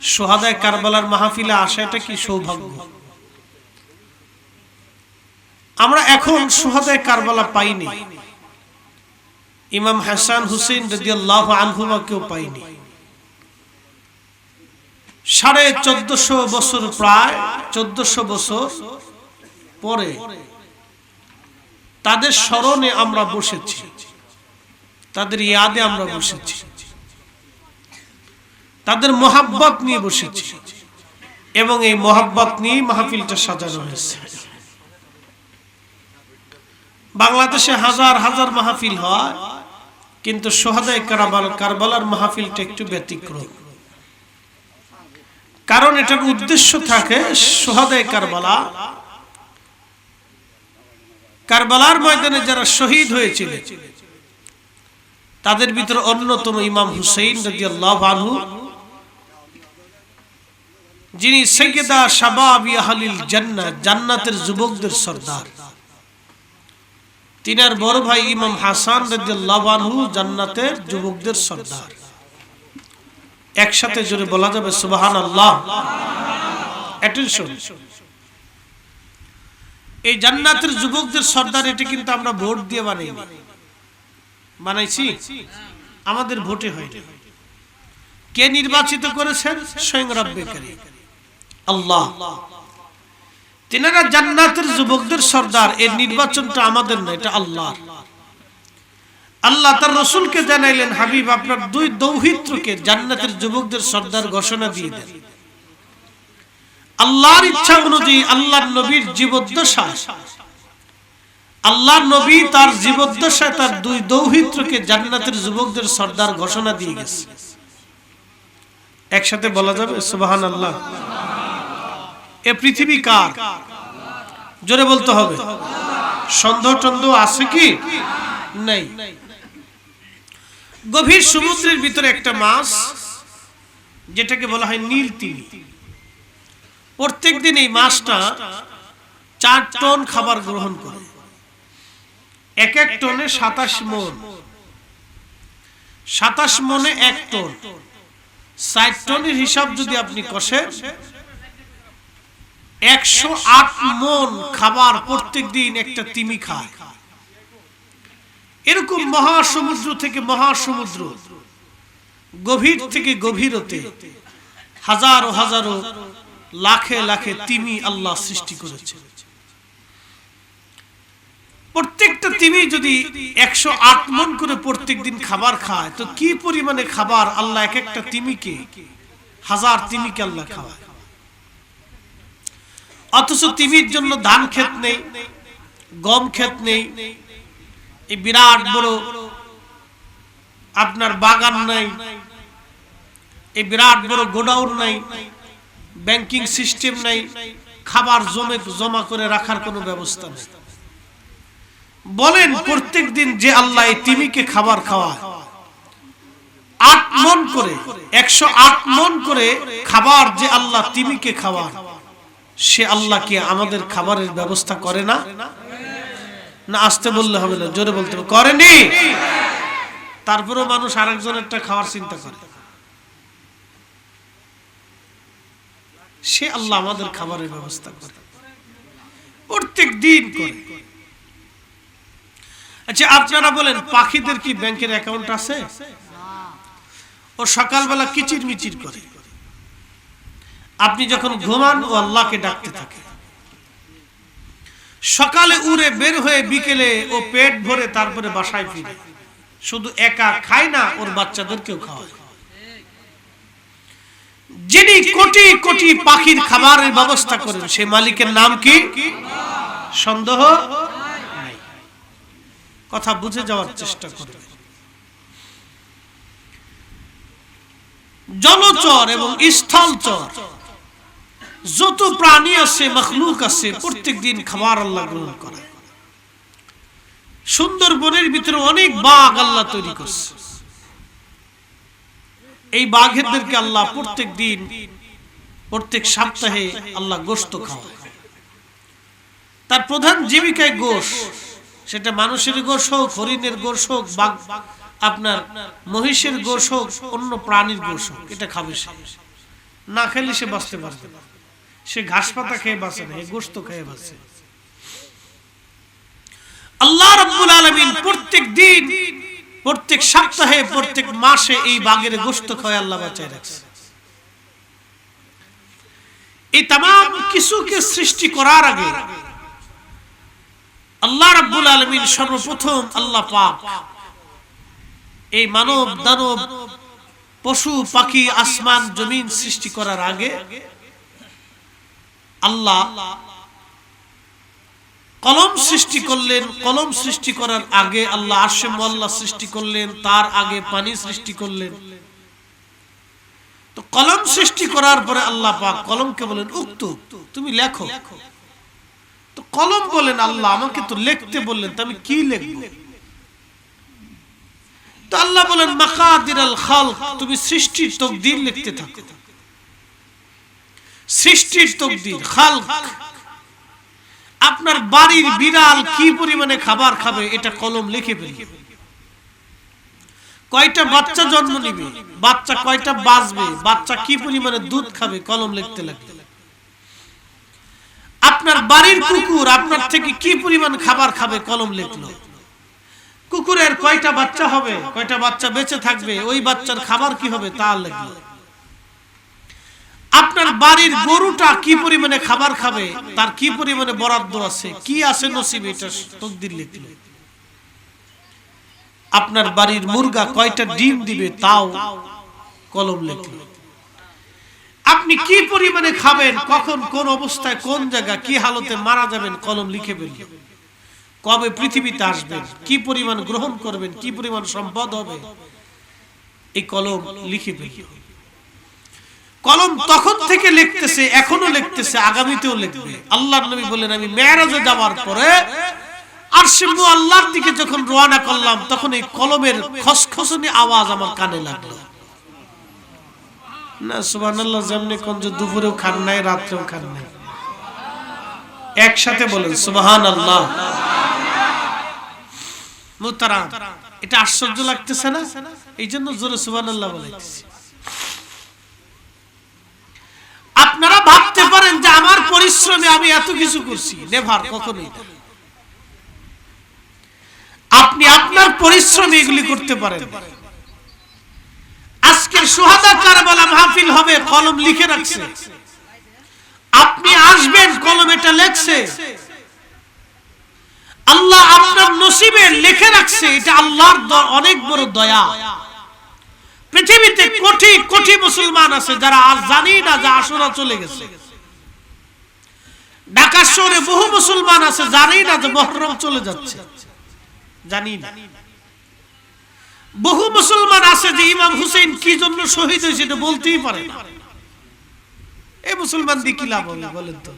সোহাদায় কারবালার মাহফিলে আসা, এটা কি সৌভাগ্য? আমরা এখন সোহাদায় কারবালা পাইনি। ইমাম হাসান হুসেন রাদিয়াল্লাহ আনহুমা কেউ পাইনি। সাড়ে চোদ্দশো বছর প্রায়, চোদ্দশো বছর পরে তাদের স্মরণে আমরা বসেছি। তাদের ইয়াদে আমরা বসেছি। তাদের মোহাব্বত নিয়ে বসেছি। এবং এই মোহাব্বত নিয়ে মাহফিলটা সাজানো হয়েছে। বাংলাদেশে হাজার হাজার মাহফিল হয়, কিন্তু সোহাদায় কারাবাল কারবালার মাহফিলটা একটু ব্যতিক্রম। কারণ এটার উদ্দেশ্য থাকে সোহাদায় কারবালা। কারবালার ময়দানে যারা শহীদ হয়েছিলেন, তাদের ভিতরে অন্যতম ইমাম হুসেইন রাদিয়াল্লাহু আনহু যিনি সৈয়দা শাবাব ইয়াহলিল জান্নাত জান্নাতের যুবকদের সর্দার। তিনার বড় ভাই ইমাম হাসান রাদিয়াল্লাহু জান্নাতের যুবকদের সর্দার। একসাথে জোরে বলা যাবে, সুবহানাল্লাহ। অ্যাটেনশন এই জান্নাতের যুবকদের সর্দার, এটা কিন্তু আমরা ভোট দিয়ে বানাইনি। বানাইছি? আমাদের ভোটে হয় কে নির্বাচিত করেছেন? স্বয়ং রব্বে করিম। আল্লাহ। তিনারা জান্নাতের যুবকদের সর্দার, এর নির্বাচনটা আমাদের না, এটা আল্লাহ আল্লাহ তার রসুলকে জানাইলেন, হাবিব, আপনার দুই দৌহিত্রকে জান্নাতের যুবকদের সর্দার ঘোষণা দিয়ে দেন। আল্লাহর ইচ্ছা অনুযায়ী নবীর নবী তার জীবদ্দশায় তার দুই দৌহিত্রকে জান্নাতের যুবকদের সর্দার ঘোষণা দিয়ে গেছে। একসাথে বলা যাবে? সুবাহান আল্লাহ এ পৃথিবী কার? জোরে বলতে হবে। সন্দেহ টন্দেহ আছে কি? নাই। গভীর সমুদ্রের ভিতরে একটা মাছ, যেটাকে বলা হয় নীল তিমি। প্রত্যেক দিন এই মাছটা চার টন খাবার গ্রহণ করে। এক এক টনে সাতাশ মন। সাতাশ মনে এক টন। ষাট টনের হিসাব যদি আপনি কষেন একশো আট মন খাবার প্রত্যেক দিন একটা তিমি খায়। এরকম মহাসমুদ্র থেকে মহাসমুদ্র, গভীর থেকে গভীরতে হাজারো হাজারো লাখে লাখে তিমি আল্লাহ সৃষ্টি করেছে। প্রত্যেকটা তিমি যদি একশো আট মন করে প্রত্যেক দিন খাবার খায়, তো কি পরিমাণে খাবার আল্লাহ এক একটা তিমিকে, হাজার তিমিকে আল্লাহ খাওয়ায়? অথচ তিমির জন্য ধান ক্ষেত নেই, গম ক্ষেত নেই। এই বিরাট বড় আপনার বাগান নাই, এই বিরাট বড় গোডাউন নাই, ব্যাংকিং সিস্টেম নাই, খাবার জমে জমা করে রাখার কোনো ব্যবস্থা নেই। বলেন প্রত্যেক দিন যে আল্লাহ এই তিমিকে খাবার খাওয়ায়, আট মন করে, একশো আট মন করে খাবার যে আল্লাহ তিমিকে খাওয়ায় সে আল্লাহ কি আমাদের খাবারের ব্যবস্থা করে না? না, আসতে বললে হবে না, জোরে বলতে হবে। করেনি? তারপরেও মানুষ আরেকজনেরটা খাওয়ার চিন্তা করে। সে আল্লাহ আমাদের খাবারের ব্যবস্থা করে। প্রত্যেক দিন আচ্ছা আপনারা বলেন, পাখিদের কি ব্যাংকের অ্যাকাউন্ট আছে? ও সকালবেলা কিচির মিচির করে। আপনি যখন ঘুমান, ও আল্লাহকে ডাকতে থাকে। সকালে উড়ে বের হয়ে বিকেলে ও পেট ভরে তারপরে বাসায় ফিরে। শুধু একা খায় না, ওর বাচ্চাদেরকেও খাওয়ায়। যিনি কোটি কোটি পাখির খাবারের ব্যবস্থা করেন, সে মালিকের নাম কি? সন্দেহ কথা বুঝে যাওয়ার চেষ্টা করবে। জলচর এবং স্থলচর যত প্রাণী আছে, মখলুক আছে, প্রত্যেক দিন খাবার আল্লাহ গ্রহণ করে। সুন্দরবনের ভিতরে অনেক বাঘ আল্লাহ তৈরি করছে। এই বাঘেরদেরকে আল্লাহ প্রত্যেক দিন, প্রত্যেক সপ্তাহে আল্লাহ গোস্ত খাওয়ায়। তার প্রধান জীবিকায় গোশ, সেটা মানুষের গোশ হোক, হরিণের গোশ হোক, বাঘ, আপনার মহিষের গোশ হোক, অন্য প্রাণীর গোশ হোক, এটা খাবে না খেলে সে বাঁচতে পারবে না। সে ঘাস পাতা খেয়ে বাঁচে না গোস্ত খেয়ে বাঁচে। আল্লাহ রাব্বুল আলামিন প্রত্যেক দিন প্রত্যেক সপ্তাহে প্রত্যেক মাসে এই বাগের গোস্ত খায় আল্লাহ বাঁচায় রাখছে। এই তাম কিছুকে সৃষ্টি করার আগে আল্লাহ রাব্বুল আলামিন সর্বপ্রথম আল্লাহ পাক এই মানব দানব পশু পাখি আসমান জমিন সৃষ্টি করার আগে আল্লাহ কলম সৃষ্টি করলেন, কলম সৃষ্টি করার আগে আল্লাহ আরশে মোল্লা সৃষ্টি করলেন, তার আগে পানি সৃষ্টি করলেন। তো কলম সৃষ্টি করার পরে আল্লাহ পাক কলমকে বলেন, উক্ত, তুমি লেখো। তো কলম বলেন, আল্লাহ আমাকে তো লিখতে বললেন, তো আমি কি লিখব? তো আল্লাহ বলেন মাকাদির আল খাল তুমি সৃষ্টির তকদির লিখতে থাকো। সৃষ্টির তকদির খাল আপনার বাড়ির বিড়াল কি পরিমাণে খাবার খাবে এটা কলম লিখে ফেলবে কয়টা বাচ্চা জন্ম নিবে? বাচ্চা কয়টা বাঁচবে? বাচ্চা কি পরিমাণে দুধ খাবে? কলম লিখতে লাগবে। আপনার বাড়ির কুকুর আপনার থেকে কি পরিমাণ খাবার খাবে? কলম লিখলো। কুকুরের কয়টা বাচ্চা হবে? কয়টা বাচ্চা বেঁচে থাকবে? ওই বাচ্চার খাবার কি হবে? তা লিখলো বাড়ির গরুটা কি পরিমাণে খাবার খাবে? তার কি পরিমাণে বরাদ্দ আছে? কি আছে নসিবে? এটা তকদির লিখলো। আপনার বাড়ির মুরগা কয়টা ডিম দিবে তাও কলম লিখলো। আপনি কি পরিমাণে খাবেন? কখন, কোন অবস্থায়, কোন জায়গা, কি হালতে মারা যাবেন? কলম লিখে ফেলবে কবে পৃথিবীতে আসবেন? কি পরিমাণ গ্রহণ করবেন? কি পরিমাণ সম্পদ হবে? এই কলম লিখে ফেলবে কলম তখন থেকে লিখতেছে, এখনও লিখতেছে, আগামীতেও লিখবে। আল্লাহ নবী বললেন, আমি মেয়ারাজে যাওয়ার পরে আর সিম্বু আল্লাহর দিকে যখন রওনা করলাম, তখন এই কলমের খসখসনি আওয়াজ আমার কানে লাগল। না যেমনি দুপুরেও খান নাই, রাত্রেও খান নাই। একসাথে বলেন, সুবহানাল্লাহ। মুতারাম, এটা আশ্চর্য লাগতেছে না? এই জন্য জোরে সুবহানাল্লাহ বলেছি আপনারা ভাবতে পারেন যে আমার পরিশ্রমে আমি এত কিছু করছি। নেভার কখনোই আপনি আপনার পরিশ্রমে এগুলি করতে পারেন। আজকের সুহাদা কারবালা মাহফিল হবে, কলম লিখে রাখছে। আপনি আসবেন কলম এটা লেখছে। আল্লাহ আপনার নসিবে লিখে রাখছে, এটা আল্লাহর অনেক বড় দয়া। পৃথিবীতে কোটি কোটি মুসলমান আছে যারা আজ জানি না যে আসরা চলে গেছে। ঢাকা শহরে বহু মুসলমান আছে জানি না যে মহরম চলে যাচ্ছে। জানি না। বহু মুসলমান আছে যে ইমাম হুসেন কি জন্য শহীদ হয়েছে এটা বলতেই পারে না। এই মুসলমান দিয়ে কি লাভ হবে বলেন তো?